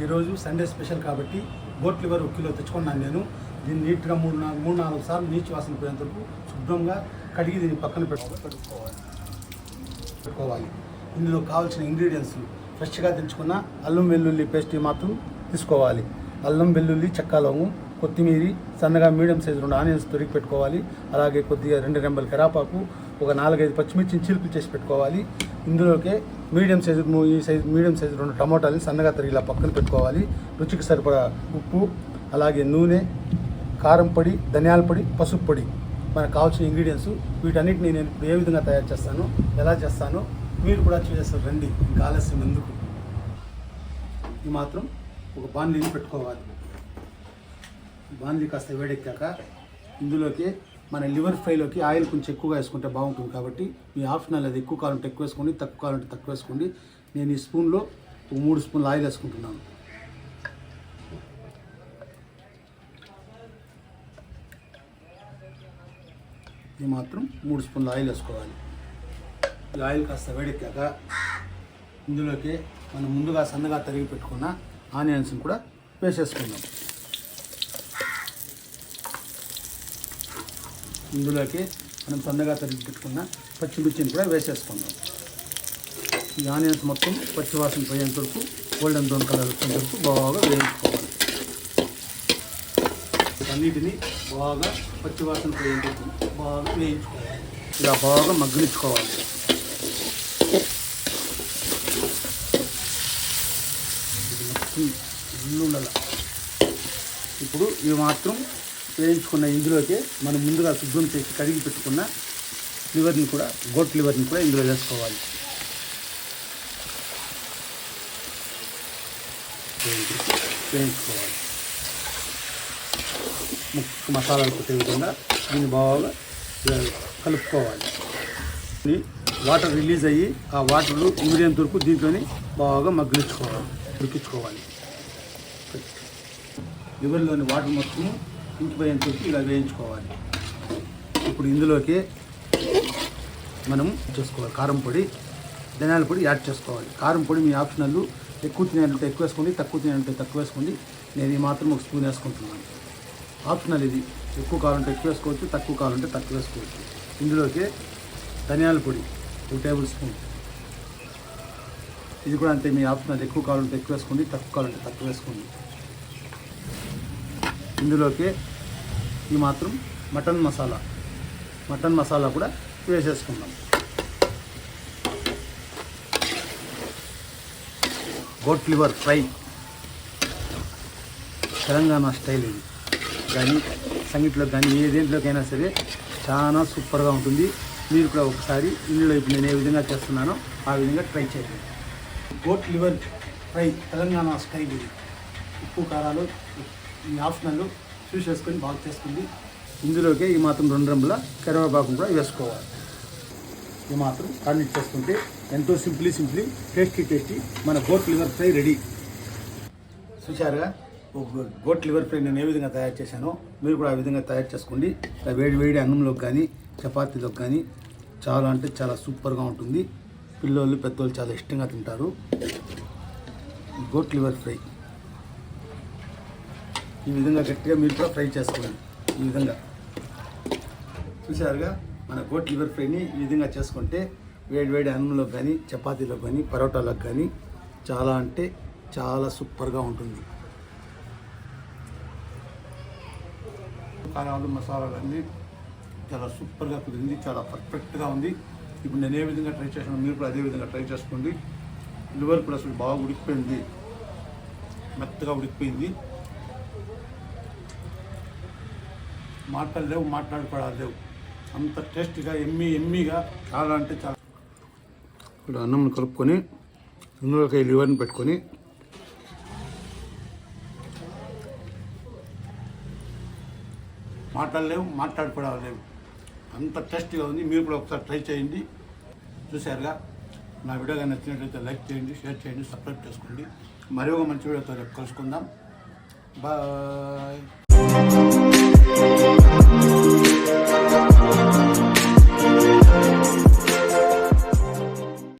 ఈరోజు Sunday special కాబట్టి goat liver ఒక కిలో తెచ్చుకున్నాను నేను. దీన్ని నీట్గా మూడు నాలుగు మూడు నాలుగు సార్లు నీచు వాసన పోయేంత వరకు శుభ్రంగా కడిగి దీన్ని పక్కన పెట్టుకో పెట్టుకోవాలి. పెట్టుకోవాలి ఇందులో కావాల్సిన ఇంగ్రీడియంట్స్ ఫ్రెష్గా తెచ్చుకున్న అల్లం వెల్లుల్లి పేస్ట్ మాత్రం తీసుకోవాలి. అల్లం వెల్లుల్లి చెక్క లవంగం కొత్తిమీర సన్నగా మీడియం సైజు రెండు ఆనియన్స్ తొడిగి పెట్టుకోవాలి. అలాగే కొద్దిగా రెండు రెంబల కరాపాకు ఒక నాలుగైదు పచ్చిమిర్చిని చిలుపులు చేసి పెట్టుకోవాలి. ఇందులోకి మీడియం సైజు ఈ సైజు మీడియం సైజు రెండు టమోటాలు సన్నగా తరిగి ఇలా పక్కన పెట్టుకోవాలి. రుచికి సరిపడా ఉప్పు అలాగే నూనె కారం పొడి ధనియాల పొడి పసుపు పొడి. మనకు కావాల్సిన ఇంగ్రీడియంట్స్ వీటన్నిటిని నేను ఏ విధంగా తయారు చేస్తాను ఎలా చేస్తానో మీరు కూడా చూసేస్తారు రండి. ఇంకా ఆలస్యం ఎందుకు? ఇది మాత్రం ఒక బాండ్లీని పెట్టుకోవాలి. ఈ కాస్త వేడెక్కాక ఇందులోకి మన లివర్ ఫ్రైలోకి ఆయిల్ కొంచెం ఎక్కువగా వేసుకుంటే బాగుంటుంది కాబట్టి మీ ఆప్షనల్ అది ఎక్కువ కావాలంటే ఎక్కువ వేసుకోండి తక్కువ కావాలంటే తక్కువ వేసుకోండి. నేను ఈ స్పూన్లో ఒక మూడు స్పూన్లు ఆయిల్ వేసుకుంటున్నాను. ఇది మాత్రం మూడు స్పూన్ల ఆయిల్ వేసుకోవాలి. ఈ ఆయిల్ కాస్త వేడెక్కాక ఇందులోకి మనం ముందుగా సన్నగా తరిగి పెట్టుకున్న ఆనియన్స్ని కూడా వేసేసుకుందాం. ఇందులోకి మనం సన్నగా తరిగి పెట్టుకున్న పచ్చిమిర్చిని కూడా వేసేసుకుందాం. ఈ ఆనియన్స్ మొత్తం పచ్చివాసన పోయేంత వరకు గోల్డెన్ బ్రౌన్ కలర్ వచ్చేంత వరకు బాగా వేయించుకోవాలి. అన్నిటిని బాగా పచ్చివాసన పోయేంత వరకు బాగా వేయించుకోవాలి. ఇలా బాగా మగ్గనిచ్చుకోవాలి ఇల్లు ఇప్పుడు ఇవి మాత్రం వేయించుకున్న ఇందులోకి మనం ముందుగా శుభ్రం చేసి కడిగి పెట్టుకున్న లివర్ని కూడా గోట్ లివర్ని కూడా ఇందులో వేసుకోవాలి. వేయించుకోవాలి. ముక్కు మసాలాలు కొట్టే విధంగా దీన్ని బాగా కలుపుకోవాలి. వాటర్ రిలీజ్ అయ్యి ఆ వాటర్ ఇంగ్రీడియంట్ వరకు దీంట్లోని బాగా మగ్గించుకోవాలి ఉడికించుకోవాలి. లివర్లోని వాటర్ మొత్తం ఇంకిపోయేంత చూసి ఇలా వేయించుకోవాలి. ఇప్పుడు ఇందులోకి మనం చేసుకోవాలి కారం పొడి ధనియాల పొడి యాడ్ చేసుకోవాలి. కారం పొడి మీ ఆప్షనల్ ఎక్కువ తినాలంటే ఎక్కువ వేసుకోండి తక్కువ తినాలంటే తక్కువ వేసుకోండి. నేను ఈ మాత్రం ఒక స్పూన్ వేసుకుంటున్నాను. ఆప్షనల్ ఇది. ఎక్కువ కావాలంటే ఎక్కువ వేసుకోవచ్చు తక్కువ కావాలంటే తక్కువ వేసుకోవచ్చు. ఇందులోకి ధనియాల పొడి ఒక టేబుల్ స్పూన్. ఇది కూడా అంతే మీ ఆప్షనల్ ఎక్కువ కావాలంటే ఎక్కువ వేసుకోండి తక్కువ కావాలంటే తక్కువ వేసుకోండి. ఇందులోకి ఈ మాత్రం మటన్ మసాలా మటన్ మసాలా కూడా వేసేసుకుందాం. Goat liver fry. Telangana style ఇది. కానీ సంగీట్లో కానీ ఏ దేంట్లోకైనా సరే చాలా సూపర్గా ఉంటుంది. మీరు కూడా ఒకసారి ఇందులో ఇప్పుడు నేను ఏ విధంగా చేస్తున్నానో ఆ విధంగా ట్రై చేయండి. Goat liver fry Telangana style ఇది. ఉప్పు కారాలు ఈ ఆప్షనల్ చేసుకొని బాగా చేసుకుంది. ఇందులోకి ఈ మాత్రం రెండు రంబుల కరివేపాకు కూడా వేసుకోవాలి. ఈ మాత్రం కాండిట్ చేసుకుంటే ఎంతో సింప్లీ సింప్లీ టేస్టీ టేస్టీ మన గోట్ లివర్ ఫ్రై రెడీ. చూశారుగా? ఒక గోట్ లివర్ ఫ్రై నేను ఏ విధంగా తయారు చేశానో మీరు కూడా ఆ విధంగా తయారు చేసుకోండి. వేడి వేడి అన్నంలోకి కానీ చపాతీలోకి కానీ చాలా అంటే చాలా సూపర్గా ఉంటుంది. పిల్లోళ్ళు పెద్దోళ్ళు చాలా ఇష్టంగా తింటారు. Goat liver fry. ఈ విధంగా గట్టిగా మీరు కూడా ఫ్రై చేసుకోండి. ఈ విధంగా. చూసారుగా మన గోట్ లివర్ ఫ్రైని ఈ విధంగా చేసుకుంటే వేడి వేడి అన్నంలో కానీ చపాతీలో కానీ పరోటాలకు కానీ చాలా అంటే చాలా సూపర్గా ఉంటుంది. కారాలు మసాలాలు అన్నీ చాలా సూపర్గా కుదిరింది చాలా పర్ఫెక్ట్గా ఉంది. ఇప్పుడు నేను ఏ విధంగా ట్రై చేసాను మీరు కూడా అదే విధంగా ట్రై చేసుకోండి. లివర్ కూడా అసలు బాగా ఉడికిపోయింది. మెత్తగా ఉడికిపోయింది. మాటలు లేవు మాట్లాడుకోవడాలు లేవు. అంత టేస్ట్గా ఎమ్మి ఎమ్మిగా చాలా అంటే చాలా. ఇప్పుడు అన్నం కలుపుకొని ఇందులో ఒక లివర్ని పెట్టుకొని. మాటలు లేవు మాట్లాడుకోవడాలు లేవు. అంత టేస్ట్గా ఉంది. మీరు కూడా ఒకసారి ట్రై చేయండి. చూశారుగా? నా వీడియో నచ్చినట్లయితే లైక్ చేయండి షేర్ చేయండి సబ్స్క్రైబ్ చేసుకోండి. మరి ఒక మంచి వీడియోతో రేపు కలుసుకుందాం. బాయ్. Música